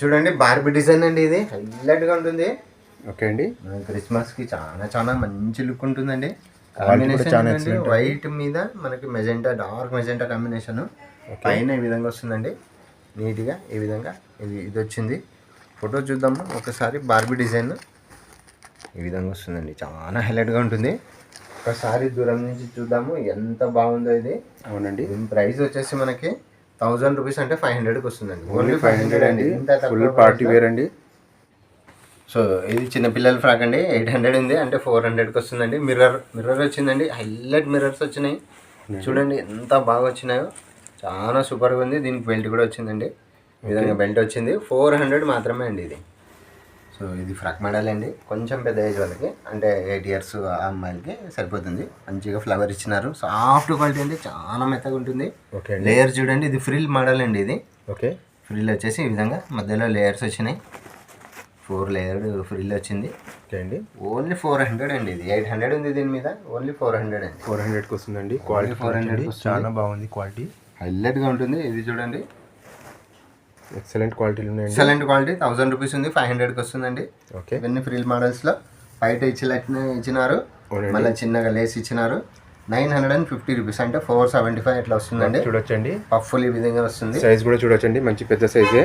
చూడండి Barbie design అండి ఇది. హైలైట్గా ఉంటుంది. ఓకే అండి. క్రిస్మస్కి చాలా చాలా మంచి లుక్ ఉంటుందండి. కాంబినేషన్. వైట్ మీద మనకి మెజెంటా డార్క్ మెజెంటా కాంబినేషన్ పైన ఈ విధంగా వస్తుందండి. నీట్గా ఈ విధంగా ఇది ఇది వచ్చింది. ఫోటో చూద్దాము. ఒకసారి బార్బీ డిజైన్ ఈ విధంగా వస్తుందండి. చాలా హైలైట్గా ఉంటుంది. ఒకసారి దూరం నుంచి చూద్దాము. ఎంత బాగుందో ఇది. అవునండి. దీని ప్రైస్ వచ్చేసి మనకి థౌజండ్ రూపీస్ అంటే ఫైవ్ హండ్రెడ్కి వస్తుందండి. ఓన్లీ ఫైవ్ హండ్రెడ్ అండి. ఫుల్ పార్టీ వేర్ అండి సో ఇది చిన్నపిల్లల ఫ్రాక్ అండి. ఎయిట్ హండ్రెడ్ ఉంది. అంటే ఫోర్ హండ్రెడ్కి వస్తుందండి. మిర్రర్ మిర్రర్ వచ్చిందండి. హైలైట్ మిర్రర్స్ వచ్చినాయి. చూడండి ఎంత బాగా వచ్చినాయో. చాలా సూపర్గా ఉంది. దీనికి బెల్ట్ కూడా వచ్చిందండి. ఈ విధంగా బెల్ట్ వచ్చింది. ఫోర్ హండ్రెడ్ మాత్రమే అండి ఇది. సో ఇది ఫ్రాక్ మోడల్ అండి. కొంచెం పెద్ద ఏజ్ వాళ్ళకి అంటే ఎయిట్ ఇయర్స్ అమ్మాయిలకి సరిపోతుంది. మంచిగా ఫ్లవర్ ఇచ్చినారు. సాఫ్ట్ క్వాలిటీ అండి చాలా మెత్తగా ఉంటుంది. ఓకే లేయర్ చూడండి ఇది ఫ్రిల్ మోడల్ అండి ఇది. ఓకే. ఫ్రిల్ వచ్చేసి ఈ విధంగా మధ్యలో లేయర్స్ వచ్చినాయి. ఫోర్ లేయర్డ్ ఫ్రిల్ వచ్చింది. ఓకే అండి. ఓన్లీ ఫోర్ హండ్రెడ్ అండి ఇది. ఎయిట్ హండ్రెడ్ ఉంది దీని మీద. ఓన్లీ ఫోర్ హండ్రెడ్ అండి. ఫోర్ హండ్రెడ్కి వస్తుందండి. క్వాలిటీ 400 కి వస్తుంది. చాలా బాగుంది క్వాలిటీ హైలైట్గా ఉంటుంది. ఇది చూడండి. ఎక్సలెంట్ క్వాలిటీలు ఉన్నాయండి. ఎక్సలెంట్ క్వాలిటీ థౌసండ్ రూపీస్ ఉంది ఫైవ్ హండ్రెడ్కి వస్తుందండి. ఓకే. ఇవన్నీ ఫ్రిల్ మోడల్స్లో బయట ఇచ్చినట్టు ఇచ్చినారు. మళ్ళీ చిన్నగా లేస్ ఇచ్చినారు. Nine hundred and fifty rupees అంటే ఫోర్ సెవెంటీ ఫైవ్ ఇట్లా వస్తుందండి? చూడొచ్చండి. పఫ్ఫుల్ ఈ విధంగా వస్తుంది. సైజ్ కూడా చూడొచ్చండి మంచి పెద్ద సైజే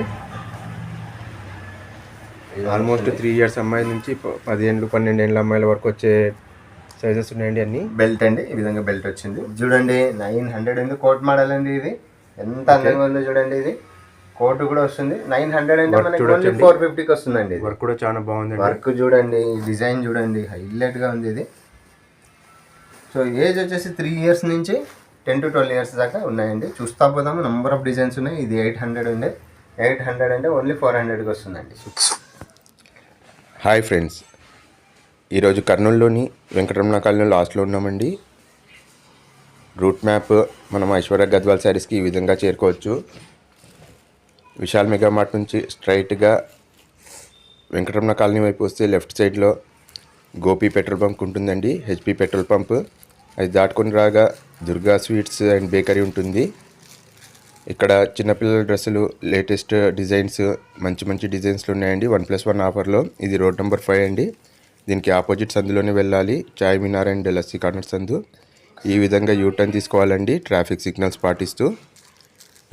ఆల్మోస్ట్ త్రీ ఇయర్స్ అమ్మాయిల నుంచి పదిహేను పన్నెండు ఏళ్ళ అమ్మాయిల వరకు వచ్చే సైజెస్ ఉన్నాయండి అన్ని. బెల్ట్ అండి ఈ విధంగా బెల్ట్ వచ్చింది. చూడండి నైన్ హండ్రెడ్ ఉంది కోట్ మోడల్ అండి ఇది. ఎంత అందంగా ఉందో చూడండి ఇది. కోట్ కూడా వస్తుంది. నైన్ హండ్రెడ్ అంటే మనకి ఓన్లీ. ఫోర్ ఫిఫ్టీకి వస్తుందండి వర్క్ కూడా చాలా బాగుందండి. వర్క్ చూడండి డిజైన్ చూడండి హైలైట్గా ఉంది ఇది. సో ఏజ్ వచ్చేసి త్రీ ఇయర్స్ నుంచి టెన్ టు ట్వెల్వ్ ఇయర్స్ దాకా ఉన్నాయండి. చూస్తా పోదాము నంబర్ ఆఫ్ డిజైన్స్ ఉన్నాయి. ఇది ఎయిట్ హండ్రెడ్ ఉంది. ఎయిట్ హండ్రెడ్ అంటే ఓన్లీ ఫోర్ హండ్రెడ్కి వస్తుందండి. హాయ్ ఫ్రెండ్స్ ఈరోజు కర్నూలులోని వెంకటరమణ కాలనీ లాస్ట్లో ఉన్నామండి. రూట్ మ్యాప్ మనం ఐశ్వర్య గద్వాల్ శారీస్కి ఈ విధంగా చేరుకోవచ్చు. విశాల్ మెగా మార్ట్ నుంచి స్ట్రైట్గా వెంకటరమణ కాలనీ వైపు వస్తే లెఫ్ట్ సైడ్లో గోపి పెట్రోల్ బంక్ ఉంటుందండి హెచ్పి పెట్రోల్ పంప్. అది దాటుకొని రాగా దుర్గా స్వీట్స్ అండ్ బేకరీ ఉంటుంది. ఇక్కడ చిన్నపిల్లల డ్రెస్సులు లేటెస్ట్ డిజైన్స్ మంచి మంచి డిజైన్స్లు ఉన్నాయండి. వన్ ప్లస్ వన్ ఆఫర్లో. ఇది రోడ్ నెంబర్ ఫైవ్ అండి. దీనికి ఆపోజిట్ సందులోనే వెళ్ళాలి. చాయ్ మినార్ అండ్ లస్సీ కార్నర్ సందు. ఈ విధంగా యూటర్న్ తీసుకోవాలండి. ట్రాఫిక్ సిగ్నల్స్ పాటిస్తూ.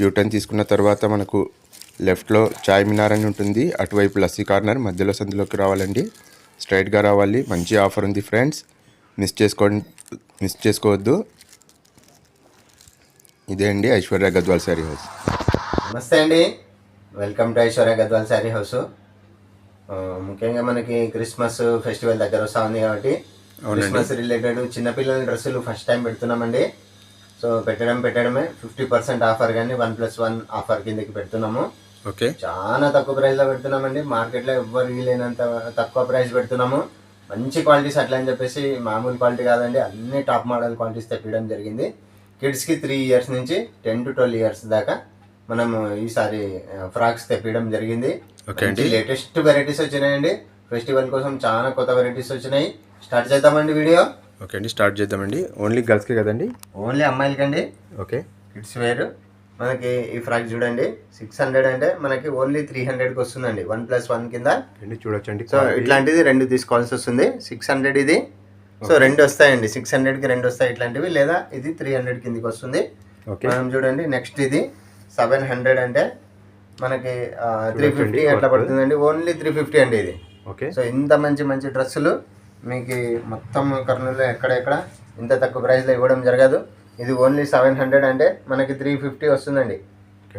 యూటర్న్ తీసుకున్న తర్వాత మనకు లెఫ్ట్లో చాయ్ మినార్ అని ఉంటుంది. అటువైపు లస్సీ కార్నర్ మధ్యలో సందులోకి రావాలండి. స్ట్రైట్గా రావాలి. మంచి ఆఫర్ ఉంది ఫ్రెండ్స్. మిస్ చేసుకోండి మిస్ చేసుకోవద్దు. ఇదే అండి ఐశ్వర్య గద్వాల్ శారీ హౌస్. నమస్తే అండి. Welcome to Aishwarya Gadwal sari house. ముఖ్యంగా మనకి క్రిస్మస్ ఫెస్టివల్ దగ్గర వస్తూ ఉంది కాబట్టి క్రిస్మస్ రిలేటెడ్ చిన్నపిల్లల డ్రెస్సులు ఫస్ట్ టైం పెడుతున్నామండి. సో పెట్టడం పెట్టడమే ఫిఫ్టీ పర్సెంట్ ఆఫర్ కానీ వన్ ప్లస్ వన్ ఆఫర్ కిందకి పెడుతున్నాము. ఓకే. చాలా తక్కువ ప్రైస్లో పెడుతున్నామండి. మార్కెట్లో ఎవ్వరికి లేనంత తక్కువ ప్రైస్ పెడుతున్నాము. మంచి క్వాలిటీస్ అట్లా అని చెప్పేసి మామూలు క్వాలిటీ కాదండి. అన్ని టాప్ మోడల్ క్వాలిటీస్ తెప్పడం జరిగింది. కిడ్స్కి త్రీ ఇయర్స్ నుంచి టెన్ టు ట్వెల్వ్ ఇయర్స్ దాకా మనము ఈసారి ఫ్రాక్స్ తెప్పడం జరిగింది. ఓకే అండి. లేటెస్ట్ వెరైటీస్ వచ్చినాయండి. ఫెస్టివల్ కోసం చాలా కొత్త వెరైటీస్ వచ్చినాయి. స్టార్ట్ చేద్దామండి వీడియో ఓకే అండి స్టార్ట్ చేద్దామండి. ఓన్లీ గర్ల్స్కే కదండి? ఓన్లీ అమ్మాయిలకండి. ఓకే. Kids wear. మనకి ఈ ఫ్రాక్ చూడండి సిక్స్ హండ్రెడ్ అంటే మనకి ఓన్లీ త్రీ హండ్రెడ్కి వస్తుందండి. వన్ ప్లస్ వన్ కింద. అండి చూడొచ్చండి. సో ఇట్లాంటిది రెండు తీసుకోవాల్సి వస్తుంది. సిక్స్ హండ్రెడ్ ఇది. సో రెండు వస్తాయండి. సిక్స్ హండ్రెడ్కి రెండు వస్తాయి ఇట్లాంటివి లేదా ఇది త్రీ హండ్రెడ్ కిందికి వస్తుంది. ఓకే మనం చూడండి నెక్స్ట్ ఇది సెవెన్ హండ్రెడ్ అంటే మనకి త్రీ ఫిఫ్టీ అట్లా పడుతుందండి? ఓన్లీ త్రీ ఫిఫ్టీ అండి ఇది. ఓకే సో ఇంత మంచి మంచి డ్రెస్సులు మీకు మొత్తం కర్నూలులో ఎక్కడెక్కడ ఇంత తక్కువ ప్రైస్లో ఇవ్వడం జరగదు. ఇది ఓన్లీ సెవెన్ హండ్రెడ్ అంటే మనకి త్రీ ఫిఫ్టీ వస్తుందండి.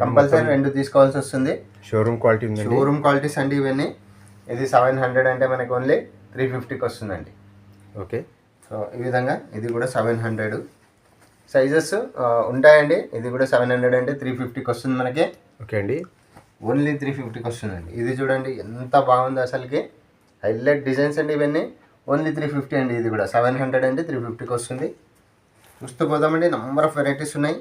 కంపల్సరీ రెండు తీసుకోవాల్సి వస్తుంది. షోరూమ్ క్వాలిటీ షోరూమ్ క్వాలిటీస్ అండి ఇవన్నీ. ఇది సెవెన్ హండ్రెడ్ అంటే మనకి ఓన్లీ త్రీ ఫిఫ్టీకి వస్తుందండి. ఓకే సో ఈ విధంగా ఇది కూడా సెవెన్ హండ్రెడ్ సైజెస్ ఉంటాయండి. ఇది కూడా సెవెన్ హండ్రెడ్ అంటే త్రీ ఫిఫ్టీకి వస్తుంది మనకి. ఓకే అండి. ఓన్లీ త్రీ ఫిఫ్టీకి వస్తుందండి. ఇది చూడండి ఎంత బాగుంది అసలుకి. హైలైట్ డిజైన్స్ అండి ఇవన్నీ. ఓన్లీ త్రీ ఫిఫ్టీ అండి ఇది కూడా. సెవెన్ హండ్రెడ్ అండి త్రీ ఫిఫ్టీకి వస్తుంది. చూస్తూ పోదామండి. నంబర్ ఆఫ్ వెరైటీస్ ఉన్నాయి.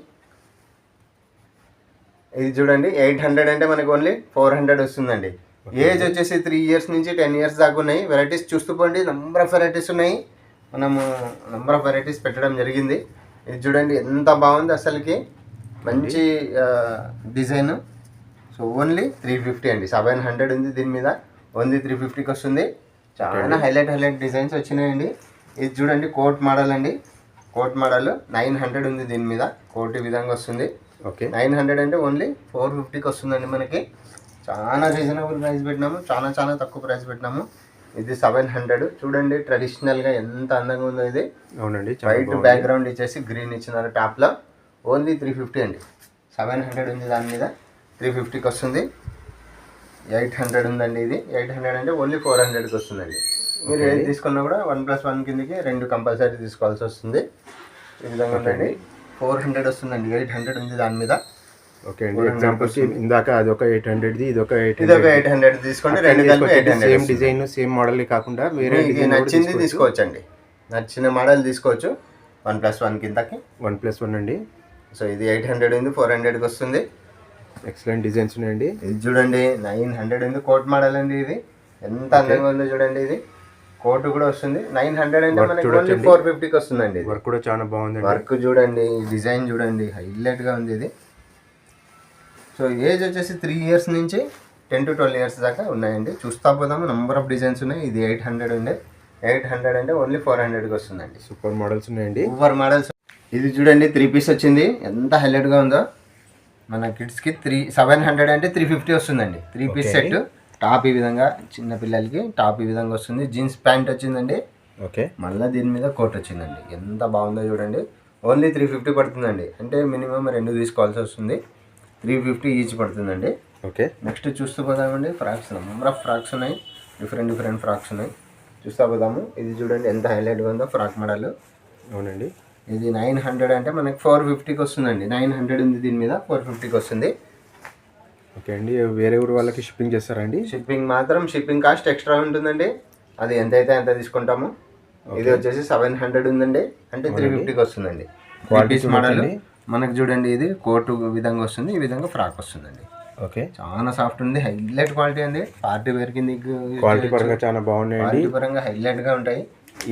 ఇది చూడండి ఎయిట్ హండ్రెడ్ అంటే మనకి ఓన్లీ ఫోర్ హండ్రెడ్ వస్తుందండి. ఏజ్ వచ్చేసి త్రీ ఇయర్స్ నుంచి టెన్ ఇయర్స్ దాకా ఉన్నాయి. వెరైటీస్ చూస్తూ పోండి. నంబర్ ఆఫ్ వెరైటీస్ ఉన్నాయి. మనము నంబర్ ఆఫ్ వెరైటీస్ పెట్టడం జరిగింది. ఇది చూడండి ఎంత బాగుంది అసలుకి. మంచి design. So so only three fifty అండి. సెవెన్ హండ్రెడ్ ఉంది దీని మీద. ఓన్లీ త్రీ ఫిఫ్టీకి వస్తుంది. చాలా హైలైట్ హైలైట్ డిజైన్స్ వచ్చినాయండి. ఇది చూడండి కోట్ మోడల్ అండి. కోట్ మోడల్ నైన్ హండ్రెడ్ ఉంది దీని మీద. కోట్ ఈ విధంగా వస్తుంది. ఓకే. నైన్ హండ్రెడ్ అంటే ఓన్లీ ఫోర్ ఫిఫ్టీకి వస్తుందండి మనకి. చాలా రీజనబుల్ ప్రైస్ పెట్టినాము. చాలా చాలా తక్కువ ప్రైస్ పెట్టినాము. ఇది సెవెన్ హండ్రెడ్. చూడండి ట్రెడిషనల్గా ఎంత అందంగా ఉందో ఇది. అవునండి వైట్ బ్యాక్గ్రౌండ్ ఇచ్చేసి గ్రీన్ ఇచ్చినారు టాప్లో. ఓన్లీ త్రీ ఫిఫ్టీ అండి. సెవెన్ హండ్రెడ్ ఉంది దాని మీద. త్రీ ఫిఫ్టీకి వస్తుంది. ఎయిట్ హండ్రెడ్ ఉందండి ఇది. ఎయిట్ హండ్రెడ్ అంటే ఓన్లీ ఫోర్ హండ్రెడ్కి వస్తుందండి. మీరు ఏది తీసుకున్నా కూడా వన్ ప్లస్ వన్ కిందకి రెండు కంపల్సరీ తీసుకోవాల్సి వస్తుంది. ఈ విధంగా ఉందండి. ఫోర్ హండ్రెడ్ వస్తుందండి. ఎయిట్ హండ్రెడ్ ఉంది దాని మీద. ఓకే అండి. ఎగ్జాంపుల్కి ఇందాక అదొక ఎయిట్ హండ్రెడ్ది ఇది ఒక ఎయిట్ ఇది ఒక ఎయిట్ హండ్రెడ్ తీసుకోండి. రెండు కలిపి eight same design same model కాకుండా వేరే నచ్చింది తీసుకోవచ్చండి. నచ్చిన మోడల్ తీసుకోవచ్చు. వన్ ప్లస్ వన్ కిందకి. వన్ ప్లస్ వన్ అండి. సో ఇది ఎయిట్ హండ్రెడ్ ఉంది ఫోర్ హండ్రెడ్కి వస్తుంది. ఎక్సలెంట్ డిజైన్స్ ఉన్నాయండి. ఇది చూడండి నైన్ హండ్రెడ్ ఉంది కోట్ మోడల్ అండి ఇది. ఎంత అందంగా ఉందో చూడండి ఇది. కోట్ కూడా వస్తుంది. నైన్ హండ్రెడ్ అంటే మనకి ఓన్లీ ఫోర్ ఫిఫ్టీకి వస్తుందండి వర్క్ కూడా చాలా బాగుందండి. వర్క్ చూడండి డిజైన్ చూడండి హైలైట్గా ఉంది ఇది. సో ఏజ్ వచ్చేసి త్రీ ఇయర్స్ నుంచి టెన్ టు ట్వెల్వ్ ఇయర్స్ దాకా ఉన్నాయండి. చూస్తా పోదాము నంబర్ ఆఫ్ డిజైన్స్ ఉన్నాయి. ఇది ఎయిట్ హండ్రెడ్ ఉండే. ఎయిట్ హండ్రెడ్ అంటే ఓన్లీ ఫోర్ హండ్రెడ్కి వస్తుందండి. సూపర్ మోడల్స్ ఉన్నాయండి. సూపర్ మోడల్స్ ఇది చూడండి త్రీ పీస్ వచ్చింది. ఎంత హైలైట్గా ఉందో. మన కిడ్స్కి త్రీ సెవెన్ హండ్రెడ్ అంటే త్రీ ఫిఫ్టీ వస్తుందండి. త్రీ పీస్ సెట్ టాప్ ఈ విధంగా చిన్న పిల్లలకి టాప్ ఈ విధంగా వస్తుంది. జీన్స్ ప్యాంట్ వచ్చిందండి. ఓకే. మళ్ళీ దీని మీద కోట్ వచ్చిందండి. ఎంత బాగుందో చూడండి. ఓన్లీ త్రీ ఫిఫ్టీ పడుతుందండి. అంటే మినిమం రెండు తీసుకోవాల్సి వస్తుంది. త్రీ ఫిఫ్టీ ఈచ్ పడుతుందండి. ఓకే. నెక్స్ట్ చూస్తూ పోదామండి. ఫ్రాక్స్ నెంబర్ ఆఫ్ ఫ్రాక్స్ ఉన్నాయి. డిఫరెంట్ డిఫరెంట్ ఫ్రాక్స్ ఉన్నాయి. చూస్తూ పోదాము. ఇది చూడండి ఎంత హైలైట్గా ఉందో ఫ్రాక్ మోడల్. అవునండి. ఇది నైన్ హండ్రెడ్ అంటే మనకి ఫోర్ ఫిఫ్టీకి వస్తుందండి. నైన్ హండ్రెడ్ ఉంది దీని మీద ఫోర్ ఫిఫ్టీకి వస్తుంది. ఓకే అండి. వేరే ఊరు వాళ్ళకి షిప్పింగ్ చేస్తారండి షిప్పింగ్ మాత్రం షిప్పింగ్ కాస్ట్ ఎక్స్ట్రా ఉంటుందండి. అది ఎంతైతే అంత తీసుకుంటాము. ఇది వచ్చేసి సెవెన్ హండ్రెడ్ ఉందండి. అంటే త్రీ ఫిఫ్టీకి వస్తుందండి. క్వాలిటీస్ మోడల్ మనకు చూడండి ఇది కోటు విధంగా వస్తుంది ఈ విధంగా ఫ్రాక్ వస్తుందండి. ఓకే. చాలా సాఫ్ట్ ఉంది హైలైట్ క్వాలిటీ అండి. పార్టీ వేర్ కింద క్వాలిటీ పరంగా చాలా బాగున్నాయండి. క్వాలిటీ పరంగా హైలైట్గా ఉంటాయి.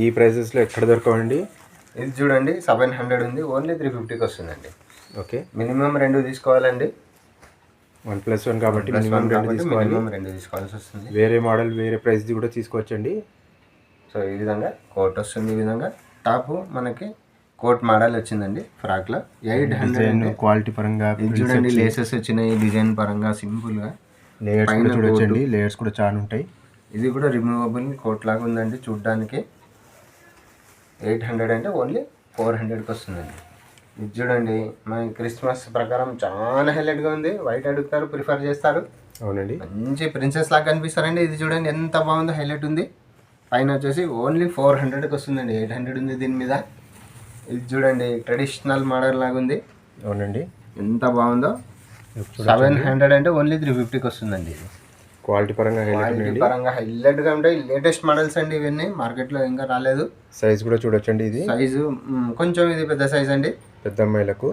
ఈ ప్రైసెస్లో ఎక్కడ దొరకవండి? ఇది చూడండి సెవెన్ హండ్రెడ్ ఉంది ఓన్లీ త్రీ ఫిఫ్టీకి వస్తుందండి. ఓకే. మినిమం రెండు తీసుకోవాలండి. వన్ ప్లస్ వన్ కాబట్టి మినిమం రెండు తీసుకోవాలి. రెండు తీసుకోవాల్సి వస్తుంది. వేరే మోడల్ వేరే ప్రైస్ది కూడా తీసుకోవచ్చండి. సో ఈ విధంగా కోట్ వస్తుంది ఈ విధంగా. టాప్ మనకి కోట్ మోడల్ వచ్చిందండి ఫ్రాక్లో ఎయిట్ హండ్రెడ్ క్వాలిటీ పరంగా చూడండి లేసెస్ వచ్చినాయి డిజైన్ పరంగా సింపుల్గా లేయర్స్ కూడా చూడొచ్చండి. లేయర్స్ కూడా చాలా ఉంటాయి. ఇది కూడా రిమూవబుల్ కోట్ లాగా ఉందండి చూడడానికి. ఎయిట్ హండ్రెడ్ అంటే ఓన్లీ ఫోర్ హండ్రెడ్కి వస్తుందండి. ఇది చూడండి మన క్రిస్మస్ ప్రకారం చాలా హైలైట్గా ఉంది. వైట్ అడుగుతారు ప్రిఫర్ చేస్తారు. అవునండి. మంచి ప్రిన్సెస్ లాగా కనిపిస్తారండి. ఇది చూడండి ఎంత బాగుందో హైలైట్ ఉంది. పైన వచ్చేసి ఓన్లీ ఫోర్ హండ్రెడ్కి వస్తుందండి. ఎయిట్ హండ్రెడ్ ఉంది దీని మీద. ఇది చూడండి ట్రెడిషనల్ మోడల్ లాగా ఉంది. అవునండి. ఎంత బాగుందో. సెవెన్ హండ్రెడ్ అంటే ఓన్లీ త్రీ ఫిఫ్టీకి వస్తుందండి ఇది. క్వాలిటీ పరంగా హైలైట్ క్వాలిటీ పరంగా హైలైట్గా ఉంటాయి. లేటెస్ట్ మోడల్స్ అండి ఇవన్నీ. మార్కెట్లో ఇంకా రాలేదు. సైజ్ కూడా చూడొచ్చండి ఇది. సైజు కొంచెం ఇది పెద్ద సైజ్ అండి. పెద్ద అమ్మాయిలకు.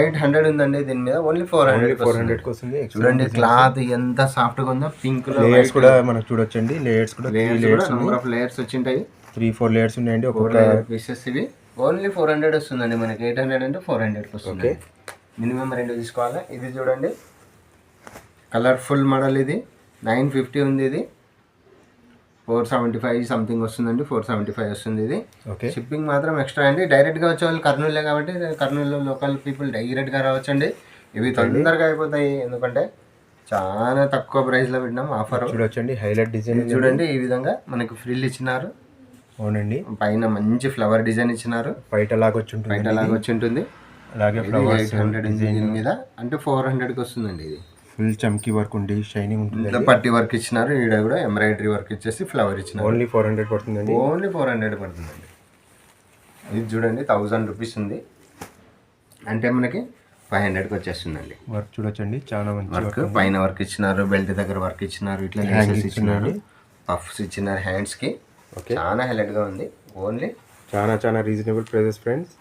ఎయిట్ హండ్రెడ్ ఉందండి దీని మీద. ఓన్లీ ఫోర్ హండ్రెడ్ ఫోర్ హండ్రెడ్కి వస్తుంది. చూడండి క్లాత్ ఎంత సాఫ్ట్గా ఉందో పింక్లో లేయర్స్ కూడా మనకు చూడొచ్చండి. లేయర్స్ కూడా లేయర్స్ నెంబర్ ఆఫ్ లేయర్స్ వచ్చింటాయి. త్రీ ఫోర్ లేయర్స్ ఉన్నాయండి. ఒక్కొక్క పీసెస్ ఇవి. ఓన్లీ ఫోర్ హండ్రెడ్ వస్తుందండి మనకి. ఎయిట్ హండ్రెడ్ అంటే ఫోర్ హండ్రెడ్కి వస్తుంది. మినిమం రెండు తీసుకోవాలి? ఇది చూడండి. కలర్ఫుల్ మోడల్ ఇది. నైన్ ఫిఫ్టీ ఉంది ఇది ఫోర్ సెవెంటీ ఫైవ్ సంథింగ్ వస్తుందండి. ఫోర్ సెవెంటీ ఫైవ్ వస్తుంది ఇది ఓకే. షిప్పింగ్ మాత్రం ఎక్స్ట్రా అండి. డైరెక్ట్గా వచ్చే వాళ్ళు కర్నూలులే కాబట్టి కర్నూలులో లోకల్ పీపుల్ డైరెక్ట్గా రావచ్చండి. ఇవి తొందరగా అయిపోతాయి. ఎందుకంటే చాలా తక్కువ ప్రైస్లో పెట్టినాం ఆఫర్ చూడొచ్చండి. హైలైట్ డిజైన్ చూడండి ఈ విధంగా మనకి ఫ్రిల్ ఇచ్చినారు. అవునండి. పైన మంచి ఫ్లవర్ డిజైన్ ఇచ్చినారు. బయట లాగా వచ్చి ఉంటుంది బయట లాగా వచ్చి ఉంటుంది. అలాగే ఎయిట్ ఫ్లవర్స్ హండ్రెడ్ దీని మీద. అంటే ఫోర్ హండ్రెడ్కి వస్తుందండి ఇది. ఫుల్ చమ్కీ వర్క్ ఉండి షైనింగ్ ఉంటుంది పట్టి వర్క్ ఇచ్చినారు ఈడ కూడా ఎంబ్రాయిడరీ వర్క్ ఇచ్చేసి ఫ్లవర్ ఇచ్చినారు. ఓన్లీ ఫోర్ హండ్రెడ్ పడుతుందండి. ఓన్లీ ఫోర్ హండ్రెడ్ పడుతుందండి. ఇది చూడండి థౌజండ్ రూపీస్ ఉంది. అంటే మనకి ఫైవ్ హండ్రెడ్కి వచ్చేస్తుందండి. వర్క్ చూడొచ్చండి చాలా మంచి వర్క్ పైన వర్క్ ఇచ్చినారు బెల్ట్ దగ్గర వర్క్ ఇచ్చినారు ఇట్లా లేసెస్ ఇచ్చినారు. పఫ్స్ ఇచ్చినారు హ్యాండ్స్కి Okay. చాలా హైలైట్గా ఉంది. ఓన్లీ చాలా చాలా reasonable prices friends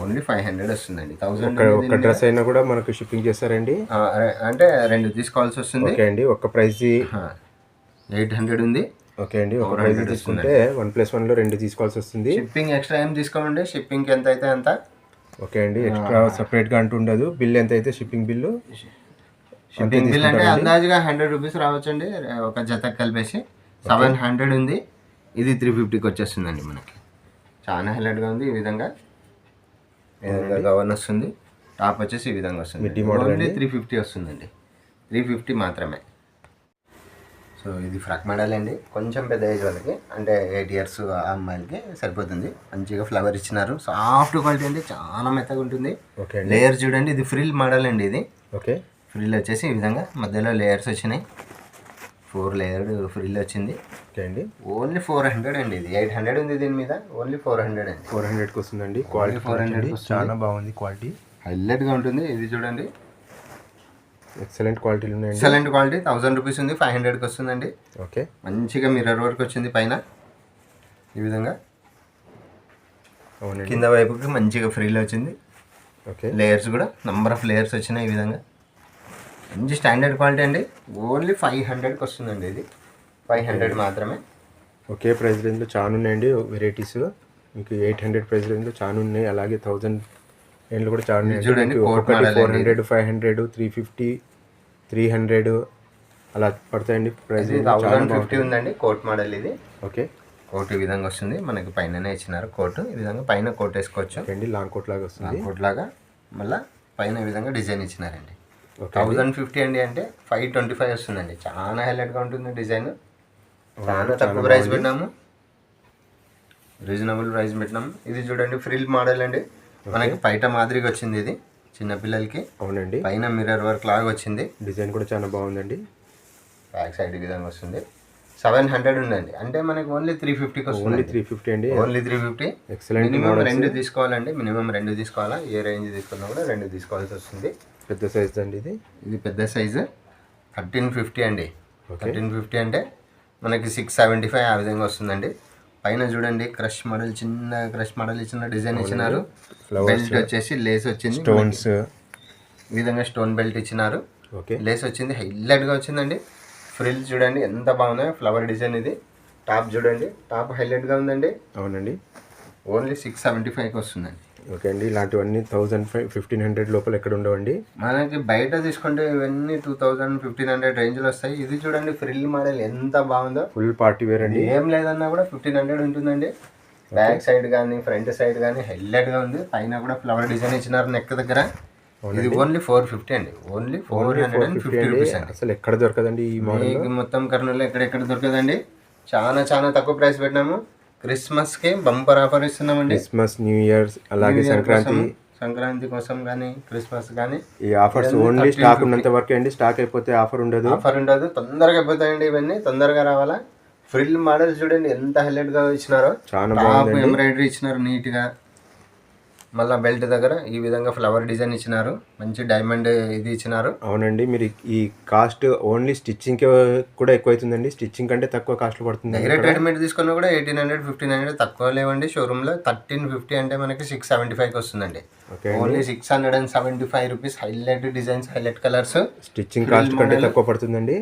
only five hundred వస్తుందండి. థౌజండ్ ఒక ఒక్క డ్రెస్ అయినా కూడా మనకు షిప్పింగ్ చేస్తారండి. అంటే రెండు తీసుకోవాల్సి వస్తుంది. ఓకే అండి ఒక్క ప్రైస్ ఎయిట్ హండ్రెడ్ ఉంది. ఓకే అండి ఒక ప్రైస్ తీసుకుంటే వన్ ప్లస్ వన్లో రెండు తీసుకోవాల్సి వస్తుంది. షిప్పింగ్ ఎక్స్ట్రా ఏం తీసుకోమండి? షిప్పింగ్కి ఎంత అయితే అంత. ఓకే అండి ఎక్స్ట్రా సపరేట్గా అంటూ ఉండదు. బిల్ ఎంత అయితే షిప్పింగ్ బిల్లు షిప్పింగ్ బిల్ అంటే అందాజుగా హండ్రెడ్ రూపీస్ రావచ్చండి. ఒక జత కలిపేసి సెవెన్ హండ్రెడ్ ఉంది. ఇది త్రీ ఫిఫ్టీకి వచ్చేస్తుందండి మనకి. చాలా హైలైట్గా ఉంది ఈ విధంగా. ఈ విధంగా గవర్న్ వస్తుంది టాప్ వచ్చేసి ఈ విధంగా వస్తుంది. ఓన్లీ త్రీ ఫిఫ్టీ వస్తుందండి. త్రీ ఫిఫ్టీ మాత్రమే. సో ఇది ఫ్రాక్ మోడల్ అండి. కొంచెం పెద్ద ఏజ్ వాళ్ళకి అంటే ఎయిట్ ఇయర్స్ అమ్మాయిలకి సరిపోతుంది. మంచిగా ఫ్లవర్ ఇచ్చినారు. సాఫ్ట్ క్వాలిటీ అండి. చాలా మెత్తగా ఉంటుంది. లేయర్ చూడండి ఇది ఫ్రిల్ మోడల్ అండి ఇది. ఓకే ఫ్రిల్ వచ్చేసి ఈ విధంగా మధ్యలో లేయర్స్ వచ్చినాయి. ఫోర్ లేయర్ ఫ్రిల్ వచ్చింది. ఓకే అండి. ఓన్లీ ఫోర్ హండ్రెడ్ అండి ఇది. ఎయిట్ హండ్రెడ్ ఉంది దీని మీద. ఓన్లీ ఫోర్ హండ్రెడ్ అండి. ఫోర్ హండ్రెడ్కి వస్తుందండి. క్వాలిటీ ఫోర్ హండ్రెడ్ చాలా బాగుంది క్వాలిటీ హైలైట్గా ఉంటుంది. ఇది చూడండి. ఎక్సలెంట్ క్వాలిటీలు ఉన్నాయండి. ఎక్సలెంట్ క్వాలిటీ థౌసండ్ రూపీస్ ఉంది. ఫైవ్ హండ్రెడ్కి వస్తుందండి. ఓకే. మంచిగా మిర్రర్ వర్క్ వచ్చింది పైన. ఈ విధంగా. కింద వైపుకి మంచిగా ఫ్రీల్ వచ్చింది. ఓకే. లేయర్స్ కూడా. నంబర్ ఆఫ్ లేయర్స్ వచ్చినాయి ఈ విధంగా. మంచి స్టాండర్డ్ క్వాలిటీ అండి. ఓన్లీ ఫైవ్ హండ్రెడ్కి వస్తుందండి ఇది. ఫైవ్ హండ్రెడ్ మాత్రమే. ఒకే ప్రైస్ రేంజ్లో చాలా ఉన్నాయండి వెరైటీస్ మీకు ఎయిట్ హండ్రెడ్ ప్రైస్ రేంజ్లో చాలా ఉన్నాయి. అలాగే థౌజండ్ రేంజ్లో కూడా చాలా ఉన్నాయి. model four hundred five hundred three fifty three hundred అలా పడతాయండి ప్రైస్ థౌసండ్ ఫిఫ్టీ ఉందండి కోట్ మోడల్ ఇది. ఓకే. కోట్ ఈ విధంగా వస్తుంది. మనకి పైననే ఇచ్చినారు కోట్ ఈ విధంగా పైన కోట్ వేసుకోవచ్చు. అండి లాంగ్ కోట్ లాగా వస్తుంది. కోట్ లాగా. మళ్ళీ పైన ఈ విధంగా డిజైన్ ఇచ్చినారండి. థౌజండ్ ఫిఫ్టీ అండి అంటే ఫైవ్ ట్వంటీ ఫైవ్ వస్తుందండి. చాలా హైలైట్గా ఉంటుంది డిజైన్. చాలా తక్కువ ప్రైస్ పెట్టినాము. రీజనబుల్ ప్రైస్ పెట్టినాము. ఇది చూడండి ఫ్రిల్ మోడల్ అండి. మనకి పైట మాదిరిగా వచ్చింది ఇది చిన్నపిల్లలకి అవునండి. పైన మిర్రర్ వర్క్ లాగా వచ్చింది. డిజైన్ కూడా చాలా బాగుందండి. బ్యాక్ సైడ్ విధంగా వస్తుంది. సెవెన్ హండ్రెడ్ ఉందండి. అంటే మనకి ఓన్లీ త్రీ ఫిఫ్టీకి ఓన్లీ వస్తుంది త్రీ ఫిఫ్టీ అండి. Only three fifty excellent minimum రెండు తీసుకోవాలండి. మినిమం రెండు తీసుకోవాలా? ఏ రేంజ్ తీసుకున్నా కూడా రెండు తీసుకోవాల్సి వస్తుంది. పెద్ద సైజ్ అండి ఇది? ఇది పెద్ద సైజు థర్టీన్ ఫిఫ్టీ అండి. థర్టీన్ ఫిఫ్టీ అంటే మనకి సిక్స్ సెవెంటీ ఫైవ్ ఆ విధంగా వస్తుందండి. పైన చూడండి క్రష్ మోడల్ చిన్న క్రష్ మోడల్ ఇచ్చిన డిజైన్ ఇచ్చినారు. బెల్ట్ వచ్చేసి లేస్ వచ్చింది. స్టోన్స్ ఈ విధంగా స్టోన్ బెల్ట్ ఇచ్చినారు. ఓకే లేస్ వచ్చింది హైలైట్గా వచ్చిందండి. ఫ్రిల్ చూడండి ఎంత బాగుందో ఫ్లవర్ డిజైన్ ఇది. టాప్ చూడండి టాప్ హైలైట్గా ఉందండి. అవునండి. ఓన్లీ సిక్స్ సెవెంటీ ఫైవ్కి వస్తుందండి. ఓకే అండి ఇలాంటివన్నీ థౌజండ్ ఫైవ్ ఫిఫ్టీన్ హండ్రెడ్ లోపల ఎక్కడ ఉండవండి? మనకి బయట తీసుకుంటే ఇవన్నీ టూ థౌజండ్ ఫిఫ్టీన్ హండ్రెడ్ రేంజ్లో వస్తాయి. ఇది చూడండి ఫ్రిల్ మోడల్ ఎంత బాగుందో. ఫుల్ పార్టీ వేర్ అండి. ఏం లేదన్నా కూడా ఫిఫ్టీన్ హండ్రెడ్ ఉంటుందండి. బ్యాక్ సైడ్ కానీ ఫ్రంట్ సైడ్ కానీ హైలైట్గా ఉంది. పైన కూడా ఫ్లవర్ డిజైన్ ఇచ్చినారు నెక్ దగ్గర. ఇది ఓన్లీ ఫోర్ ఫిఫ్టీ అండి. Only four hundred and fifty rupees అండి. అసలు ఎక్కడ దొరకదండి ఈ మోడల్? మొత్తం కర్నూలు ఎక్కడెక్కడ దొరకదండి? చాలా చాలా తక్కువ ప్రైస్ పెట్టినాము. క్రిస్మస్కి బంపర్ ఆఫర్ ఇస్తున్నామండి. క్రిస్మస్ న్యూ ఇయర్స్ అలాగే సంక్రాంతి. సంక్రాంతి కోసం కానీ క్రిస్మస్ కానీ ఈ ఆఫర్స్ ఓన్లీ స్టాక్ ఉన్నంత వరకే అండి. స్టాక్ అయిపోతే ఆఫర్ ఉండదు. ఆఫర్ ఉండదు. తొందరగా అయిపోతాయండి ఇవన్నీ. తొందరగా రావాలా? ఫ్రిల్ మోడల్స్ చూడండి ఎంత హైలైట్గా ఇచ్చినారో. చాలా ఎంబ్రాయిడరీ ఇచ్చినారు నీట్గా మళ్ళా బెల్ట్ దగ్గర ఈ విధంగా ఫ్లవర్ డిజైన్ ఇచ్చినారు. మంచి డైమండ్ ఇది ఇచ్చినారు. అవునండి మీరు ఈ కాస్ట్ ఓన్లీ స్టిచ్చింగ్ కూడా ఎక్కువ అవుతుందండి స్టిచ్చింగ్ కంటే తక్కువ కాస్ట్ పడుతుంది డైరెక్ట్ రెడీమేడ్ తీసుకున్నా కూడా ఎయిటీన్ హండ్రెడ్ ఫిఫ్టీన్ హండ్రెడ్ తక్కువ లేవండి షోరూమ్లో. థర్టీన్ ఫిఫ్టీ అంటే మనకి సిక్స్ సెవెంటీ ఫైవ్ వస్తుందండి. Only six hundred and seventy five rupees highlight designs highlight colours stitching cost కంటే తక్కువ పడుతుందండి.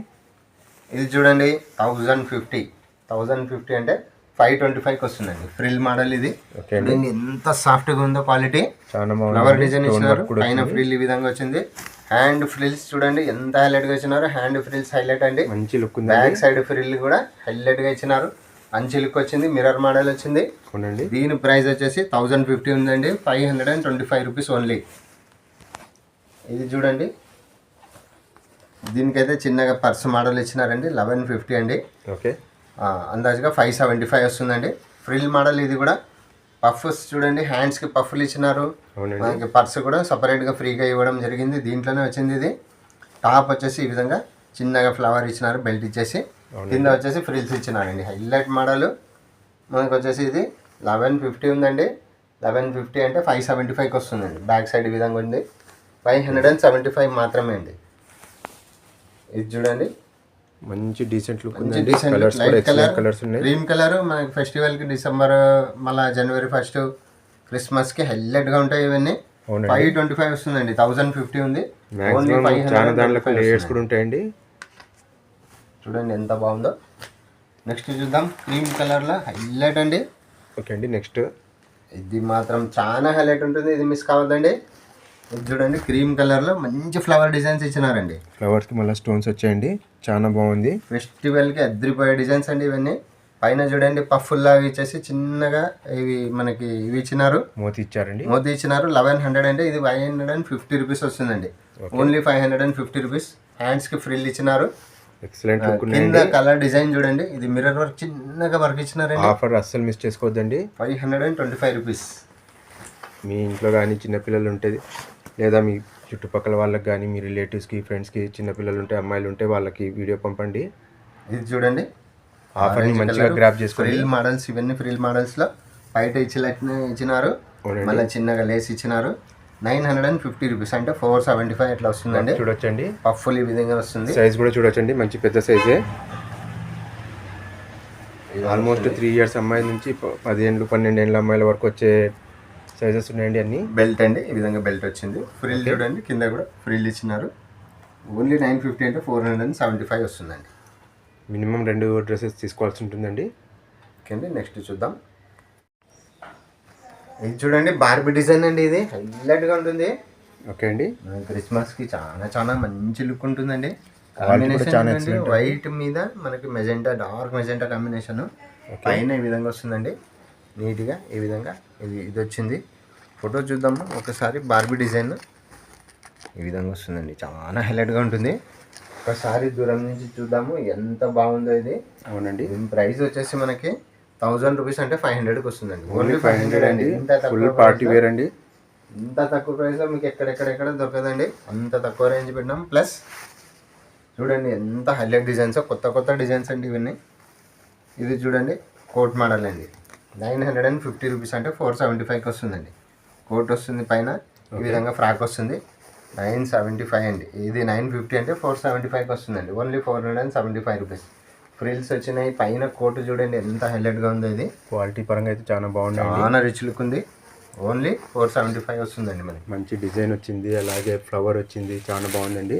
ఇది చూడండి థౌజండ్ ఫిఫ్టీ థౌజండ్ ఫిఫ్టీ అంటే ఫైవ్ ట్వంటీ ఫైవ్కి వస్తుందండి. ఫ్రిల్ మోడల్ ఇది. చూడండి ఎంత సాఫ్ట్గా ఉందో క్వాలిటీ. ఫ్లవర్ డిజైన్ ఇచ్చినారు. పైన ఫ్రిల్ ఈ విధంగా వచ్చింది. హ్యాండ్ ఫ్రిల్స్ చూడండి ఎంత హైలైట్గా ఇచ్చినారు. హ్యాండ్ ఫ్రిల్స్ హైలైట్ అండి. మంచి లుక్ ఉంది బ్యాక్ సైడ్ ఫ్రిల్ కూడా హైలైట్గా ఇచ్చినారు. మంచి లుక్ వచ్చింది. మిర్రర్ మోడల్ వచ్చింది. దీని ప్రైస్ వచ్చేసి థౌజండ్ ఫిఫ్టీ ఉందండి. Five hundred and twenty five rupees only ఇది చూడండి. దీనికైతే చిన్నగా పర్స్ మోడల్ ఇచ్చినారండి. లెవెన్ ఫిఫ్టీ అండి. ఓకే. అందాజుగా ఫైవ్ సెవెంటీ ఫైవ్ వస్తుందండి. ఫ్రిల్ మోడల్ ఇది కూడా. పఫ్స్ చూడండి హ్యాండ్స్కి పఫ్లు ఇచ్చినారు. మనకి పర్స్ కూడా సపరేట్గా ఫ్రీగా ఇవ్వడం జరిగింది. దీంట్లోనే వచ్చింది ఇది. టాప్ వచ్చేసి ఈ విధంగా చిన్నగా ఫ్లవర్ ఇచ్చినారు బెల్ట్ ఇచ్చేసి. కింద వచ్చేసి ఫ్రిల్స్ ఇచ్చినారండి. హైలైట్ మోడల్ మనకు వచ్చేసి ఇది లెవెన్ ఫిఫ్టీ ఉందండి. లెవెన్ ఫిఫ్టీ అంటే ఫైవ్ సెవెంటీ ఫైవ్కి వస్తుందండి. బ్యాక్ సైడ్ ఈ విధంగా ఉంది. Five hundred and seventy five మాత్రమే అండి. ఇది చూడండి. మంచి డీసెంట్ లుక్ మంచి డీసెంట్ లైట్ కలర్ కలర్స్ ఉన్నాయి. గ్రీన్ కలర్ మనకి ఫెస్టివల్కి డిసెంబర్ మళ్ళీ జనవరి ఫస్ట్ క్రిస్మస్కి హైలైట్గా ఉంటాయి ఇవన్నీ. ఫైవ్ ట్వంటీ ఫైవ్ వస్తుందండి. థౌసండ్ ఫిఫ్టీ ఉంది. చాలా దాంట్లో లేయర్స్ కూడా ఉంటాయండి. చూడండి ఎంత బాగుందో. నెక్స్ట్ చూద్దాం. క్రీమ్ కలర్లో హైలైట్ అండి. ఓకే అండి నెక్స్ట్ ఇది మాత్రం చాలా హైలైట్ ఉంటుంది. ఇది మిస్ కావద్దండి. ఇది చూడండి క్రీమ్ కలర్లో మంచి ఫ్లవర్ డిజైన్స్ ఇచ్చినారండి. ఫ్లవర్స్కి మళ్ళీ స్టోన్స్ వచ్చాయండి. చాలా బాగుంది. ఫెస్టివల్కి అద్దరిపోయే డిజైన్స్ అండి ఇవన్నీ. పైన చూడండి పఫ్ఫుల్లాగా ఇచ్చేసి చిన్నగా ఇవి మనకి ఇవి ఇచ్చినారు. మోతి ఇచ్చారండి. మోతీ ఇచ్చినారు లెవెన్ హండ్రెడ్ అంటే ఇది five hundred and fifty rupees వస్తుందండి. Only five hundred and fifty rupees హ్యాండ్స్కి ఫ్రిల్ ఇచ్చినారు. ఎక్సలెంట్ కింద కలర్ డిజైన్ చూడండి. ఇది మిర్రర్ వర్క్ చిన్నగా వర్క్ ఇచ్చినారండి. ఆఫర్ అస్సలు మిస్ చేసుకోవద్దండి. Five hundred and twenty five rupees మీ ఇంట్లో కానీ చిన్నపిల్లలు ఉంటే లేదా మీ చుట్టుపక్కల వాళ్ళకి కానీ మీ రిలేటివ్స్కి ఫ్రెండ్స్కి చిన్నపిల్లలు ఉంటే అమ్మాయిలు ఉంటే వాళ్ళకి వీడియో పంపండి. ఇది చూడండి. ఆఫర్ని మంచిగా గ్రాప్ చేసుకోండి. ఫ్రిల్ మోడల్స్ ఇవన్నీ ఫ్రిల్ మోడల్స్లో బయట ఇచ్చినట్టు ఇచ్చినారు. మళ్ళీ చిన్నగా లేస్ ఇచ్చినారు. Nine hundred and fifty rupees అంటే ఫోర్ సెవెంటీ ఫైవ్ ఇట్లా వస్తుందండి. చూడొచ్చండి. పఫ్ఫుల్ ఈ విధంగా వస్తుంది. సైజ్ కూడా చూడొచ్చండి. మంచి పెద్ద సైజే. ఆల్మోస్ట్ త్రీ ఇయర్స్ అమ్మాయి నుంచి పదిహేను పన్నెండు ఏళ్ళ అమ్మాయిల వరకు వచ్చే సైజెస్ ఉన్నాయండి అన్ని. బెల్ట్ అండి ఈ విధంగా బెల్ట్ వచ్చింది. ఫ్రిల్ చూడండి కింద కూడా ఫ్రిల్ ఇచ్చినారు. ఓన్లీ నైన్ ఫిఫ్టీ అంటే four hundred and seventy five వస్తుందండి. మినిమం రెండు డ్రెస్సెస్ తీసుకోవాల్సి ఉంటుందండి. ఓకే అండి నెక్స్ట్ చూద్దాం. ఇది చూడండి బార్బీ డిజైన్ అండి ఇది. హైలైట్గా ఉంటుంది. ఓకే అండి. క్రిస్మస్కి చాలా చాలా మంచి లుక్ ఉంటుందండి. కాంబినేషన్ వైట్ మీద మనకి మెజెంటా డార్క్ మెజెంటా కాంబినేషన్ పైన ఈ విధంగా వస్తుందండి. నీట్గా ఈ విధంగా ఇది ఇది వచ్చింది ఫోటో చూద్దాము. ఒకసారి బార్బీ డిజైన్. ఈ విధంగా వస్తుందండి. చాలా హైలైట్గా ఉంటుంది. ఒకసారి దూరం నుంచి చూద్దాము. ఎంత బాగుందో ఇది. అవునండి. దీని ప్రైస్ వచ్చేసి మనకి థౌజండ్ రూపీస్ అంటే ఫైవ్ హండ్రెడ్కి వస్తుందండి. ఓన్లీ ఫైవ్ హండ్రెడ్ అండి. ఇంత తక్కువ ఫుల్ పార్టీ వేర్ అండి. ఇంత తక్కువ ప్రైస్లో మీకు ఎక్కడెక్కడెక్కడ దొరకదండి. అంత తక్కువ రేంజ్ పెట్టినాం. ప్లస్ చూడండి ఎంత హైలైట్ డిజైన్స్ కొత్త కొత్త డిజైన్స్ అండి ఇవన్నీ. ఇది చూడండి కోట్ మోడల్ అండి. Nine hundred and fifty rupees అంటే ఫోర్ సెవెంటీ ఫైవ్కి వస్తుందండి. కోట్ వస్తుంది పైన ఈ విధంగా ఫ్రాక్ వస్తుంది. నైన్ సెవెంటీ ఫైవ్ అండి. ఇది నైన్ ఫిఫ్టీ అంటే ఫోర్ సెవెంటీ ఫైవ్కి వస్తుందండి. Only four hundred and seventy five rupees. Frills వచ్చినాయి. పైన కోట్ చూడండి ఎంత హైలైట్గా ఉందో ఇది. క్వాలిటీ పరంగా అయితే చాలా బాగున్నాయండి. చాలా రిచ్ లుక్ ఉంది. ఓన్లీ ఫోర్ సెవెంటీ ఫైవ్ వస్తుందండి మనకి మంచి డిజైన్ వచ్చింది అలాగే ఫ్లవర్ వచ్చింది చాలా బాగుందండి.